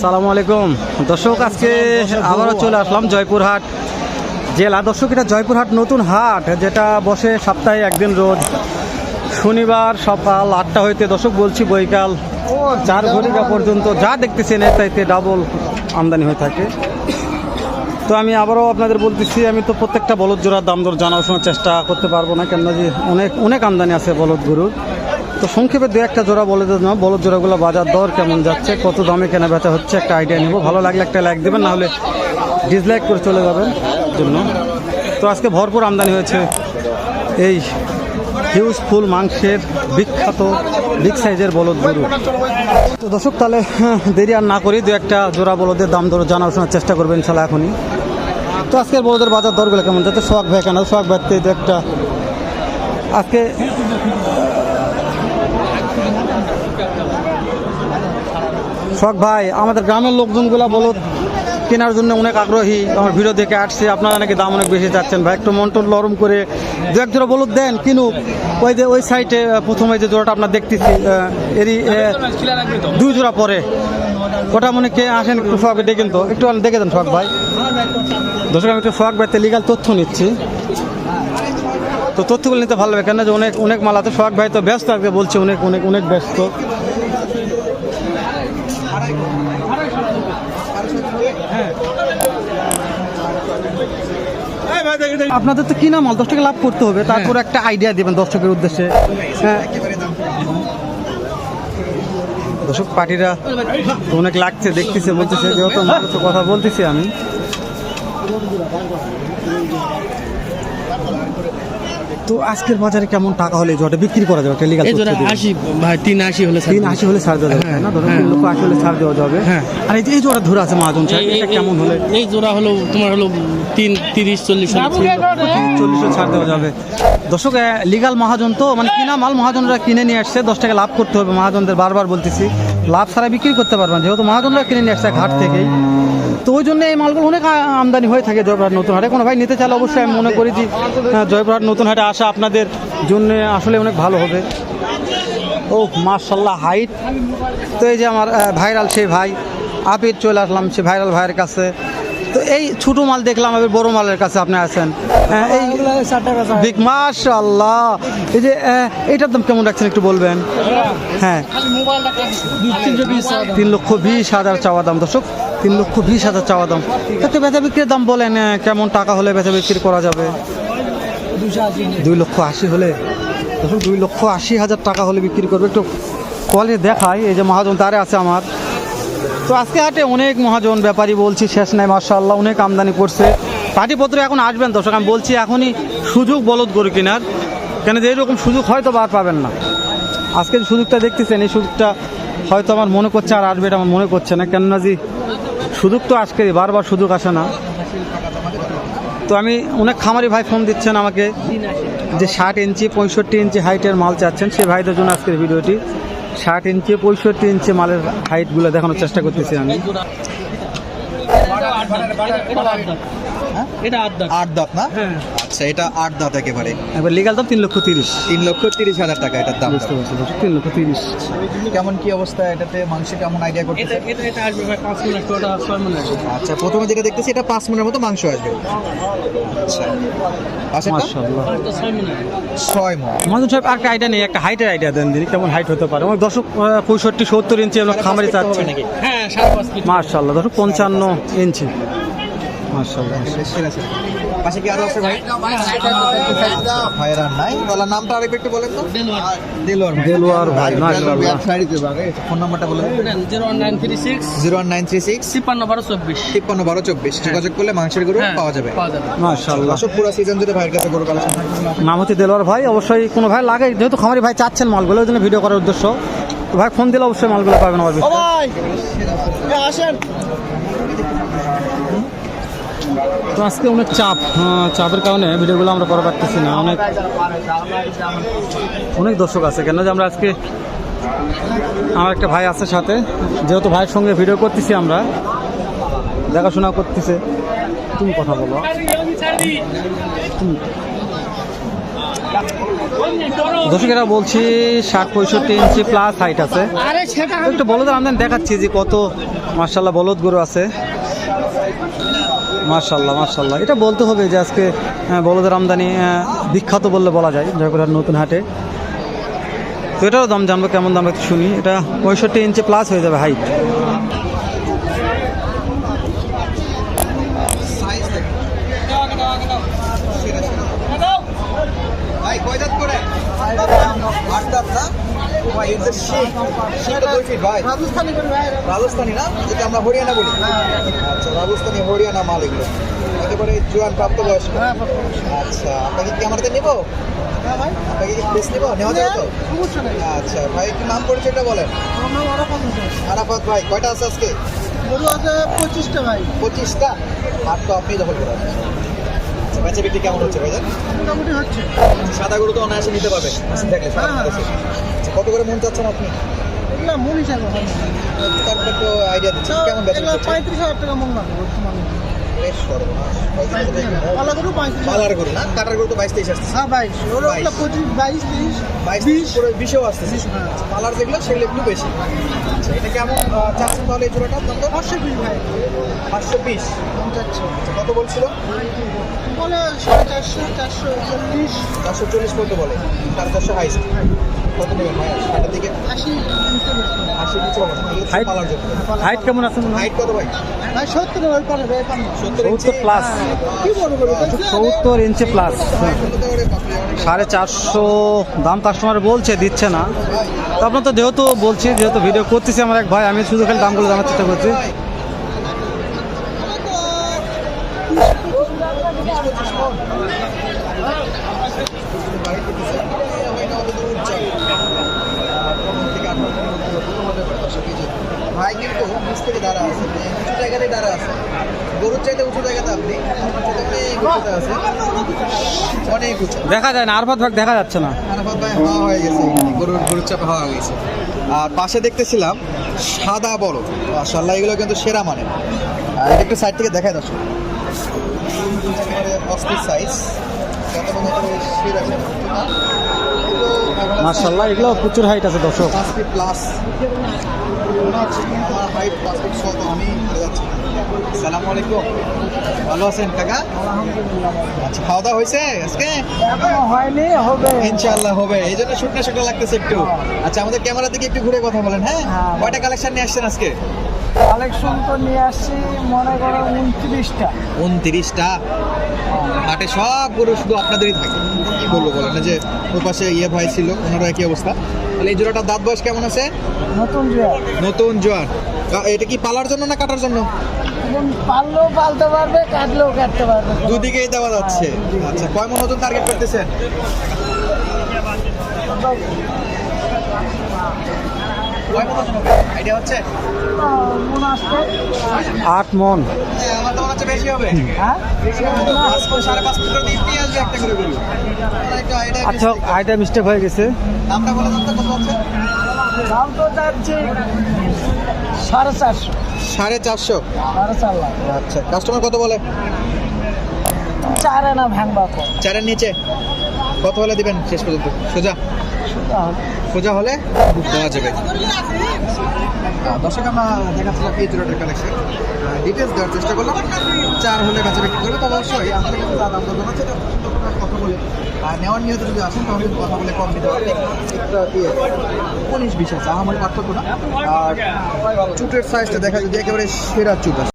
সালামু আলাইকুম। দর্শক আজকে আবারও চলে আসলাম জয়পুরহাট জেলা। দর্শক এটা জয়পুরহাট নতুন হাট যেটা বসে সপ্তাহে একদিন রোজ। শনিবার সকাল আটটা হইতে দর্শক বলছি বৈকাল। চার ঘটিকা পর্যন্ত যা দেখতেছেন এর চাইতে ডাবল আমদানি হয়ে থাকে। তো আমি আবারও আপনাদের বলতেছি আমি তো প্রত্যেকটা বলদ জোড়ার দাম দর জানার চেষ্টা করতে পারব না কেননা যে অনেক অনেক আমদানি আছে বলদ গরুর। তো সংক্ষেপে দু একটা জোড়া বলে না। বলদ জোড়াগুলো বাজার দর কেমন যাচ্ছে? কত দামে কেনা বেচা হচ্ছে? একটা আইডিয়া নেব। ভালো লাগলে একটা লাইক দেবেন নাহলে ডিসলাইক করে চলে যাবেন। জন্য। তো আজকে ভরপুর আমদানি হয়েছে এই হিউজ ফুল মাংসের বিখ্যাত বিগ সাইজের বলদ গরু। তো দর্শক তাহলে হ্যাঁ, দেরি আর না করি। দু একটা জোড়া বলদের দাম দর জানার চেষ্টা করবেন ইনশাল্লাহ এখনই। তো আজকের বলদের বাজার দরগুলো কেমন যাচ্ছে? শখ ভাই কেন। সোয়াগ ভাইতে দু একটা আজকে সোহাগ ভাই, আমাদের গ্রামের লোকজনগুলো বলদ কেনার জন্য অনেক আগ্রহী। আমার ভিডিও দেখে আসছে, আপনারা নাকি দাম অনেক বেশি চাচ্ছেন ভাই। একটু মন টন নরম করে দু এক জোড়া বলদ দেন, কিনুক। ওই যে, ওই সাইডে প্রথমে যে জোড়াটা আপনার দেখতেছি এরই দুই জোড়া পরে। ওটা মনে কে আসেন একটু সোহাগে ডেকেন তো একটু দেখে দেন সোহাগ ভাই। দর্শক, আমি একটু সোহাগ ভাইতে লিগাল তথ্য নিচ্ছি। তো তথ্যগুলো নিতে ভালো লাগে কেন যে অনেক অনেক মাল আছে সোহাগ ভাই তো ব্যস্ত আজকে বলছে, অনেক অনেক অনেক ব্যস্ত। আপনাদের তো কিনা মাল দশ টাকা লাভ করতে হবে। তারপর একটা আইডিয়া দিবেন দর্শকের উদ্দেশ্যে। হ্যাঁ। দর্শক পার্টিরা অনেক লাগছে দেখতেছে বলতেছে যেহেতু কথা বলতেছি আমি। তো আজকের বাজারে কেমন টাকা হলে জটা বিক্রি করা যাবে টেলিগাল আশি ভাই তিন আশি হলে ছাড় তিন আশি হলে ছাড় দেওয়া যাবে না? ধরো হ্যাঁ। তিন লক্ষ আশি হলে ছাড় দেওয়া যাবে। হ্যাঁ। আর এই যে এই জোড়া ধরে আছে মহাজন সাহেব এটা কেমন হলে? এই জোড়া হলো তোমার হলো তিন তিরিশ চল্লিশ চল্লিশও ছাড় দেওয়া যাবে। দর্শক লিগাল মহাজন তো মানে কিনা মাল মহাজনরা কিনে নিয়ে আসছে দশ টাকা লাভ করতে হবে। মহাজনদের বারবার বলতেছি লাভ ছাড়া বিক্রি করতে পারবেন যেহেতু মহাজনরা কিনে নিয়ে আসছে ঘাট থেকেই। তো ওই জন্য এই মালগুলো অনেক আমদানি হয়ে থাকে জয়পুরহাট নতুন হাটে কোনো ভাই নিতে চাইলে অবশ্যই আমি মনে করি যে জয়পুরহাট নতুন হাটে আসা আপনাদের জন্য আসলে অনেক ভালো হবে। ও মার্শাল্লাহ হাইট। তো এই যে আমার ভাইরাল সেই ভাই আপির চলে আসলাম সে ভাইরাল ভাইয়ের কাছে। তো এই ছোটো মাল দেখলাম এবার বড় মালের কাছে আপনি আছেন। এই বিগ মার্শাল্লাহ এই যে এইটার দাম কেমন রাখছেন একটু বলবেন? হ্যাঁ। তিন লক্ষ বিশ হাজার চাওয়া দাম দর্শক। তিন লক্ষ বিশ হাজার চাওয়া দাম। একটু বেচা বিক্রির দাম বলেন কেমন টাকা হলে বেচা বিক্রি করা যাবে? দুই লক্ষ আশি হলে? দর্শক দুই লক্ষ আশি হাজার টাকা হলে বিক্রি করবে। একটু কোয়ালিটি দেখাই, এই যে মহাজন তারে আছে আমার। তো আজকে হাটে অনেক মহাজন ব্যাপারী বলছি, শেষ নাই মার্শাল্লাহ অনেক আমদানি করছে। পাটিপত্র এখন আসবেন, দর্শক, আমি বলছি এখনই সুযোগ বলদ গরু কেনার। কেন যে এরকম সুযোগ হয়তো বার পাবেন না। আজকে সুযোগটা দেখতেছেন, এই সুযোগটা হয়তো আমার মনে করছে আর আসবে এটা আমার মনে করছে না। কেননা যে সুযোগ তো আজকে বারবার সুযোগ আসে না। তো আমি, অনেক খামারি ভাই ফোন দিচ্ছেন আমাকে যে ষাট ইঞ্চি, পঁয়ষট্টি ইঞ্চি হাইটের মাল চাচ্ছেন। সেই ভাইদের জন্য আজকের ভিডিওটি। ষাট ইঞ্চি, পঁয়ষট্টি ইঞ্চি মালের হাইটগুলো দেখানোর চেষ্টা করতেছি আমি। এটা আট দাঁত। আট দাঁত না? হ্যাঁ। আচ্ছা এটা আট দাঁত একেবারে। লিগাল দাম তিন লক্ষ তিরিশ। তিন লক্ষ তিরিশ হাজার টাকা এটার দাম। বুঝতে পারছি তিন লক্ষ তিরিশ। কেমন কি অবস্থা এটাতে? মাংস কেমন আইডিয়া করতেছে? এটা এটা এটা আসবে ভাই পাঁচ মিনিট ওটা ছয় মিনিট আচ্ছা প্রথমে যেটা দেখতেছি এটা পাঁচ মনের মতো মাংস আসবে। আচ্ছা। ছয় মিনিট মন। সাহেব আর আইডিয়া নেই একটা হাইটের আইডিয়া দেন দিন কেমন হাইট হতে পারে। আমার দর্শক পঁয়ষট্টি সত্তর ইঞ্চি আমরা খামারি চাচ্ছি হ্যাঁ মার্শাল্লাহ দর্শক পঞ্চান্ন ইঞ্চি পাশে কি আরও আছে ভাই? নাই। নামটা একটু বলেন তো। দেলোয়ার। দেলোয়ার ভাই ফোন নাম্বারটা বলেন। চব্বিশ। যোগাযোগ করলে মাংসের গরু হ্যাঁ, পাওয়া যাবে। পাওয়া পুরো সিজন জুড়ে ভাইয়ের কাছে গরু কালেকশন নাম হচ্ছে দেলোয়ার ভাই। অবশ্যই কোনো ভাই লাগে যেহেতু খামারি ভাই চাচ্ছেন মালগুলো ওই জন্য ভিডিও করার উদ্দেশ্য। তো ভাই ফোন দিলে অবশ্যই মালগুলো পাবেন আমার আসেন। তো আজকে অনেক চাপ হ্যাঁ, চাপের কারণে ভিডিওগুলো আমরা করা পারতেছি না। অনেক অনেক দর্শক আছে কেন যে আমরা আজকে আমার একটা ভাই আছে সাথে যেহেতু ভাইয়ের সঙ্গে ভিডিও করতেছি আমরা দেখাশোনা করতেছে। তুমি কথা বলো। দর্শকেরা বলছি ষাট পঁয়ষট্টি ইঞ্চি প্লাস হাইট আছে। একটু বলদের আমদানি দেখাচ্ছি যে কত মার্শাল্লাহ বলদ গরু আছে। মার্শাল্লাহ মার্শাল্লাহ এটা বলতে হবে যে আজকে বলদের আমদানি বিখ্যাত বললে বলা যায় জয়পুরহাট নতুন হাটে। তো এটারও দাম জানব, কেমন দাম শুনি। এটা পঁয়ষট্টি ইঞ্চি প্লাস হয়ে যাবে হাইট সাইজ দেখুন সেরা সেরা ভাই কয় দাঁত করে আট দাঁত না ভাই ভাই। রাজস্থানি না? যেটা আমরা হরিয়ানা বলি। আচ্ছা রাজস্থানি হরিয়ানা মাল এগুলো একেবারে জোয়ান প্রাপ্ত বয়স্ক আচ্ছা আপনাকে কি আমাদের নেব? আপনাকে কি বেশ নেব? নেওয়া যাবে তো? আচ্ছা ভাই একটু নাম পরিচয়টা বলেন। আরাফাত ভাই কয়টা আছে আজকে? পঁচিশটা ভাই। পঁচিশটা? আর তো আপনি দখল করে। আচ্ছা বেচা বিক্রি কেমন হচ্ছে মোটামুটি হচ্ছে। সাদা গরু তো অনায়াসে নিতে পারবে দেখলে সারা হ্যাঁ। কত করে মন চাচ্ছেন আপনি? এগুলা মন হিসাবে হয় না। একটু আইডিয়া দিচ্ছেন কেমন বেচা এগুলা হচ্ছে পঁয়ত্রিশ হাজার টাকা মন লাগবে বর্তমানে। পালার গরু না? কাটার গরু তো বাইশ তেইশ আসছে হ্যাঁ বাইশ। ওর পঁচিশ বাইশ বিশ। বিশেও হ্যাঁ। পালার যেগুলো সেগুলো একটু বেশি। আচ্ছা এটা কেমন চাচ্ছেন তাহলে এই দাম পাঁচশো বিশ ভাই। পাঁচশো বিশ। দাম চাচ্ছে আচ্ছা কত বলছিল? বলে সাড়ে চারশো চারশো চল্লিশ। চারশো চল্লিশ কত বলে। চারশো হাইস্ট। হাইট কেমন আছে মনে হয় হাইট কত ভাই সত্তর সত্তর ইঞ্চি প্লাস সাড়ে চারশো দাম কাস্টমার বলছে দিচ্ছে না তো আপনার তো যেহেতু বলছি যেহেতু ভিডিও করতেছি আমার এক ভাই আমি শুধু খালি দামগুলো জানার চেষ্টা করছি ভাই কিন্তু নিচ থেকে দাঁড়া আছে মানে উঁচু জায়গাতে দাঁড়া আছে। গরুর চাইতে উঁচু জায়গাতে আপনি অনেক উঁচুতে আছে। অনেক উঁচু। দেখা যায় না আরফাত ভাগ দেখা যাচ্ছে না। আরাফাত ভাই হাওয়া হয়ে গেছে গরুর গরুর চাপে হাওয়া হয়ে গেছে। আর পাশে দেখতেছিলাম সাদা বড়। মাশাআল্লাহ এগুলো কিন্তু সেরা মানে একটু সাইড থেকে দেখায় দর্শক। সাইজ কত মানে একেবারে সেরা সেরা। এগুলো এখন মার্শাল্লাহ এগুলো প্রচুর হাইট আছে দর্শক। প্লাস আমার হাইট পাঁচ ফিট ছ আমি যাচ্ছি। সালাম আলাইকুম। ভালো আছেন কাকা? আচ্ছা খাওয়া দাওয়া হয়েছে আজকে? হয়নি হবে। ইনশাআল্লাহ হবে। এই জন্য শুকনা শুকনা লাগতেছে একটু। আচ্ছা আমাদের ক্যামেরা দিকে একটু ঘুরে কথা বলেন হ্যাঁ? হ্যাঁ। কয়টা কালেকশন নিয়ে আসছেন আজকে? কালেকশন তো নিয়ে আসছি মনে করো উনত্রিশটা। উনত্রিশটা। হাটে সব গরু শুধু আপনাদেরই থাকে। কি বলব বলেন? যে ওই পাশে ইয়ে ভাই ছিল ওনারও একই অবস্থা। তাহলে এই জোড়াটার দাঁত বয়স কেমন আছে? নতুন জোয়ার। নতুন জোয়ার। এটা কি পালার জন্য না কাটার জন্য? এবং পারলেও পালতে পারবে কাটলেও কাটতে পারবে। দুদিকেই দেওয়া যাচ্ছে। আচ্ছা কয় মন ওজন টার্গেট করতেছেন? কয় মন আইডিয়া হচ্ছে? আট মন। হ্যাঁ, আমার তো মনে হচ্ছে বেশি হবে। হ্যাঁ? সাড়ে পাঁচ ফুট করে দিয়ে দিয়ে আসবে একটা করে গরু। আমার একটু idea আচ্ছা। আইটা মিস্টেক হয়ে গেছে। দামটা বলে দামটা কত হচ্ছে দাম তো যাচ্ছে সাড়ে চারশো। সাড়ে চারশো। সাড়ে চার লাখ। আচ্ছা কাস্টমার কত বলে? চারে না ভাঙবা চারের নিচে। কত হলে দিবেন শেষ পর্যন্ত। সোজা। সোজা হলে। দেওয়া যাবে। দর্শক আমরা দেখাচ্ছিলাম এই জোড়াটার কালেকশন ডিটেলস দেওয়ার চেষ্টা করলাম। চার হলে বেচা বিক্রি করবে তবে অবশ্যই আমাদের কাছে যা দাম দর জানাচ্ছে কথা বলে আর নেওয়ার নিয়তে যদি আসেন তাহলে কথা বলে কম দিতে পারবে একটা উনিশ বিশ আছে আমার পার্থক্য না। আর চুটের সাইজটা দেখা যদি একেবারে সেরা চুট আছে।